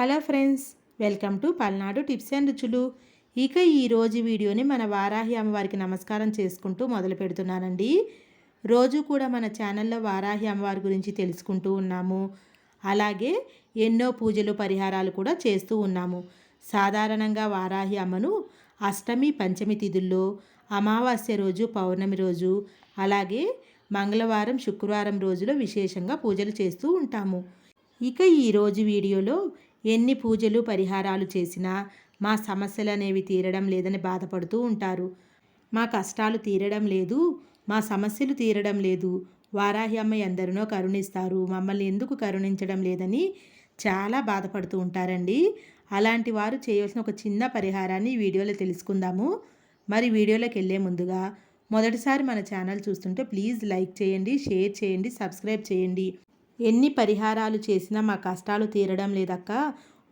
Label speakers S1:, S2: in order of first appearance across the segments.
S1: Hello friends welcome to Palnadu tips and రుచులు. ఇక ఈరోజు వీడియోని మన వారాహి అమ్మవారికి నమస్కారం చేసుకుంటూ మొదలు పెడుతున్నానండి. రోజు కూడా మన ఛానల్లో వారాహి అమ్మవారి గురించి తెలుసుకుంటూ ఉన్నాము. అలాగే ఎన్నో పూజలు పరిహారాలు కూడా చేస్తూ ఉన్నాము. సాధారణంగా వారాహి అమ్మను అష్టమి పంచమి తిథుల్లో అమావాస్య రోజు పౌర్ణమి రోజు అలాగే మంగళవారం శుక్రవారం రోజులో విశేషంగా పూజలు చేస్తూ ఉంటాము. ఇక ఈరోజు వీడియోలో ఎన్ని పూజలు పరిహారాలు చేసినా మా సమస్యలు అనేవి తీరడం లేదని బాధపడుతూ ఉంటారు. మా కష్టాలు తీరడం లేదు మా సమస్యలు తీరడం లేదు. వారాహి అమ్మ ఎందరినో కరుణిస్తారు. మమ్మల్ని ఎందుకు కరుణించడం లేదని చాలా బాధపడుతూ ఉంటారండి. అలాంటి వారు చేయవలసిన ఒక చిన్న పరిహారాన్ని వీడియోలో తెలుసుకుందాము. మరి వీడియోలోకి వెళ్ళే ముందుగా మొదటిసారి మన ఛానల్ చూస్తుంటే ప్లీజ్ లైక్ చేయండి షేర్ చేయండి సబ్స్క్రైబ్ చేయండి. ఎన్ని పరిహారాలు చేసినా మా కష్టాలు తీరడం లేదక్క.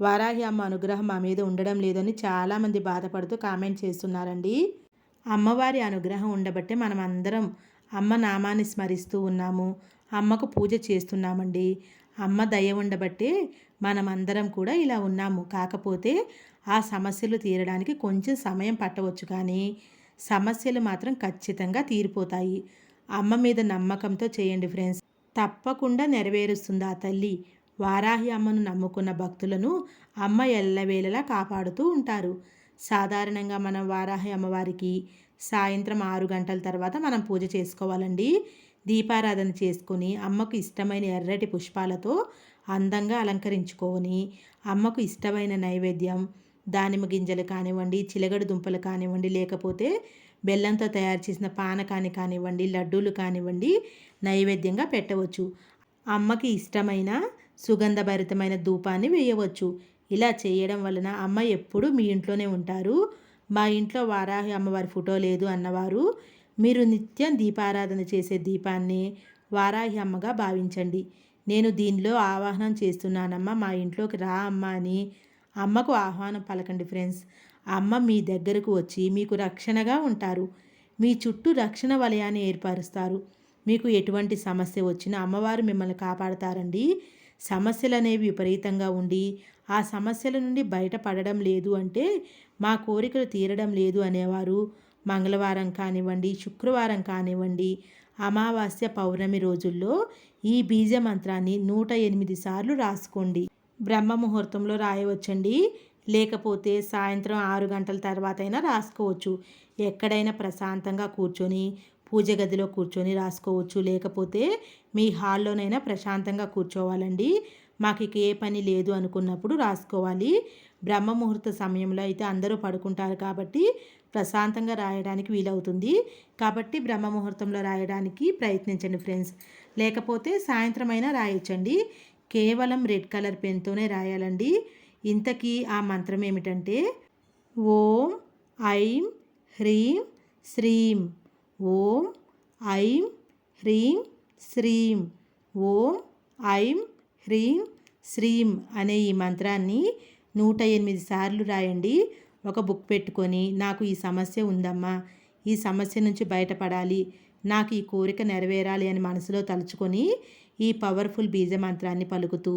S1: వారాహి అమ్మ అనుగ్రహం మా మీద ఉండడం లేదని చాలామంది బాధపడుతూ కామెంట్ చేస్తున్నారండి. అమ్మవారి అనుగ్రహం ఉండబట్టే మనం అందరం అమ్మ నామాన్ని స్మరిస్తూ ఉన్నాము. అమ్మకు పూజ చేస్తున్నామండి. అమ్మ దయ ఉండబట్టే మనమందరం కూడా ఇలా ఉన్నాము. కాకపోతే ఆ సమస్యలు తీరడానికి కొంచెం సమయం పట్టవచ్చు కానీ సమస్యలు మాత్రం ఖచ్చితంగా తీరిపోతాయి. అమ్మ మీద నమ్మకంతో చేయండి ఫ్రెండ్స్. తప్పకుండా నెరవేరుస్తుంది ఆ తల్లి. వారాహి అమ్మను నమ్ముకున్న భక్తులను అమ్మ ఎల్లవేళలా కాపాడుతూ ఉంటారు. సాధారణంగా మనం వారాహి అమ్మవారికి సాయంత్రం ఆరు గంటల తర్వాత మనం పూజ చేసుకోవాలండి. దీపారాధన చేసుకుని అమ్మకు ఇష్టమైన ఎర్రటి పుష్పాలతో అందంగా అలంకరించుకొని అమ్మకు ఇష్టమైన నైవేద్యం దానిమ్మ గింజలు కానివ్వండి చిలగడ దుంపలు కానివ్వండి లేకపోతే బెల్లంతో తయారు చేసిన పానకాన్ని కానివ్వండి లడ్డూలు కానివ్వండి నైవేద్యంగా పెట్టవచ్చు. అమ్మకి ఇష్టమైన సుగంధభరితమైన ధూపాన్ని వేయవచ్చు. ఇలా చేయడం వలన అమ్మ ఎప్పుడూ మీ ఇంట్లోనే ఉంటారు. మా ఇంట్లో వారాహి అమ్మవారి ఫోటో లేదు అన్నవారు. మీరు నిత్యం దీపారాధన చేసే దీపాన్ని వారాహి అమ్మగా భావించండి. నేను దీనిలో ఆవాహనం చేస్తున్నానమ్మ మా ఇంట్లోకి రా అమ్మ అని అమ్మకు ఆహ్వానం పలకండి ఫ్రెండ్స్. అమ్మ మీ దగ్గరకు వచ్చి మీకు రక్షణగా ఉంటారు. మీ చుట్టూ రక్షణ వలయాన్ని ఏర్పరుస్తారు. మీకు ఎటువంటి సమస్య వచ్చినా అమ్మవారు మిమ్మల్ని కాపాడతారండి. సమస్యలు అనేవి విపరీతంగా ఉండి ఆ సమస్యల నుండి బయటపడడం లేదు అంటే మా కోరికలు తీరడం లేదు అనేవారు. మంగళవారం కానివ్వండి శుక్రవారం కానివ్వండి అమావాస్య పౌర్ణమి రోజుల్లో ఈ బీజ మంత్రాన్ని నూట ఎనిమిది సార్లు రాసుకోండి. బ్రహ్మ ముహూర్తంలో రాయవచ్చండి. లేకపోతే సాయంత్రం ఆరు గంటల తర్వాత అయినా రాసుకోవచ్చు. ఎక్కడైనా ప్రశాంతంగా కూర్చొని పూజ గదిలో కూర్చొని రాసుకోవచ్చు. లేకపోతే మీ హాల్లోనైనా ప్రశాంతంగా కూర్చోవాలండి. మాకు ఇక ఏ పని లేదు అనుకున్నప్పుడు రాసుకోవాలి. బ్రహ్మ ముహూర్త సమయంలో అయితే అందరూ పడుకుంటారు కాబట్టి ప్రశాంతంగా రాయడానికి వీలవుతుంది. కాబట్టి బ్రహ్మ ముహూర్తంలో రాయడానికి ప్రయత్నించండి ఫ్రెండ్స్. లేకపోతే సాయంత్రం అయినా రాయొచ్చండి. కేవలం రెడ్ కలర్ పెన్తోనే రాయాలండి. ఇంతకీ ఆ మంత్రం ఏమిటంటే ఓం ఐం హ్రీం శ్రీం ఓం ఐం హ్రీం శ్రీం ఓం ఐం హ్రీం శ్రీం అనే ఈ మంత్రాన్ని నూట ఎనిమిది సార్లు రాయండి. ఒక బుక్ పెట్టుకొని నాకు ఈ సమస్య ఉందమ్మా ఈ సమస్య నుంచి బయటపడాలి నాకు ఈ కోరిక నెరవేరాలి అని మనసులో తలుచుకొని ఈ పవర్ఫుల్ బీజ మంత్రాన్ని పలుకుతూ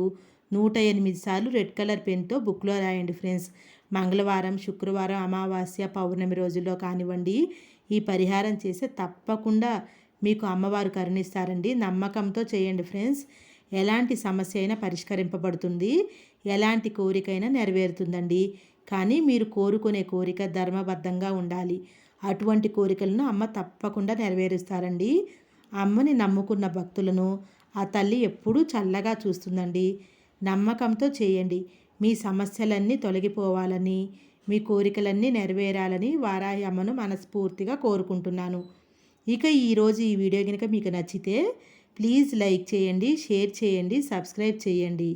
S1: నూట ఎనిమిది సార్లు రెడ్ కలర్ పెన్తో బుక్లో రాయండి ఫ్రెండ్స్. మంగళవారం శుక్రవారం అమావాస్య పౌర్ణమి రోజుల్లో కానివ్వండి ఈ పరిహారం చేస్తే తప్పకుండా మీకు అమ్మవారు కరుణిస్తారండి. నమ్మకంతో చేయండి ఫ్రెండ్స్. ఎలాంటి సమస్య అయినా పరిష్కరింపబడుతుంది. ఎలాంటి కోరికైనా నెరవేరుతుందండి. కానీ మీరు కోరుకునే కోరిక ధర్మబద్ధంగా ఉండాలి. అటువంటి కోరికలను అమ్మ తప్పకుండా నెరవేరుస్తారండి. అమ్మని నమ్ముకున్న భక్తులను ఆ తల్లి ఎప్పుడూ చల్లగా చూస్తుందండి. నమ్మకంతో చేయండి. మీ సమస్యలన్నీ తొలగిపోవాలని మీ కోరికలన్నీ నెరవేరాలని వారాహి అమ్మను మనస్ఫూర్తిగా కోరుకుంటున్నాను. ఇక ఈరోజు ఈ వీడియో కనుక మీకు నచ్చితే ప్లీజ్ లైక్ చేయండి షేర్ చేయండి సబ్స్క్రైబ్ చేయండి.